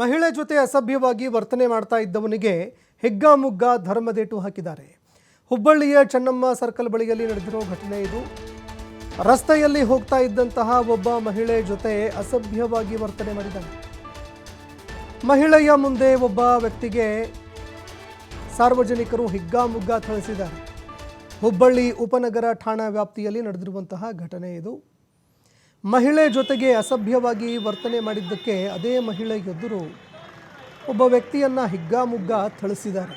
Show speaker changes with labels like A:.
A: ಮಹಿಳೆ ಜೊತೆ ಅಸಭ್ಯವಾಗಿ ವರ್ತನೆ ಮಾಡ್ತಾ ಇದ್ದವನಿಗೆ ಹೆಗ್ಗಾಮುಗ್ಗಾ ಧರ್ಮದೇಟು ಹಾಕಿದ್ದಾರೆ. ಹುಬ್ಬಳ್ಳಿಯ ಚೆನ್ನಮ್ಮ ಸರ್ಕಲ್ ಬಳಿಯಲ್ಲಿ ನಡೆದಿರೋ ಘಟನೆ ಇದು. ರಸ್ತೆಯಲ್ಲಿ ಹೋಗ್ತಾ ಇದ್ದಂತಹ ಒಬ್ಬ ಮಹಿಳೆ ಜೊತೆ ಅಸಭ್ಯವಾಗಿ ವರ್ತನೆ ಮಾಡಿದ್ದಾನೆ ಮಹಿಳೆಯ ಮುಂದೆ ಒಬ್ಬ ವ್ಯಕ್ತಿಗೆ ಸಾರ್ವಜನಿಕರು ಹಿಗ್ಗಾಮುಗ್ಗಾ ಥಳಿಸಿದ್ದಾರೆ. ಹುಬ್ಬಳ್ಳಿ ಉಪನಗರ ಠಾಣಾ ವ್ಯಾಪ್ತಿಯಲ್ಲಿ ನಡೆದಿರುವಂತಹ ಘಟನೆ ಇದು. ಮಹಿಳೆ ಜೊತೆಗೆ ಅಸಭ್ಯವಾಗಿ ವರ್ತನೆ ಮಾಡಿದ್ದಕ್ಕೆ ಅದೇ ಮಹಿಳೆ ಎದುರು ಒಬ್ಬ ವ್ಯಕ್ತಿಯನ್ನ ಹಿಗ್ಗಾಮುಗ್ಗ ಥಳಿಸಿದ್ದಾರೆ.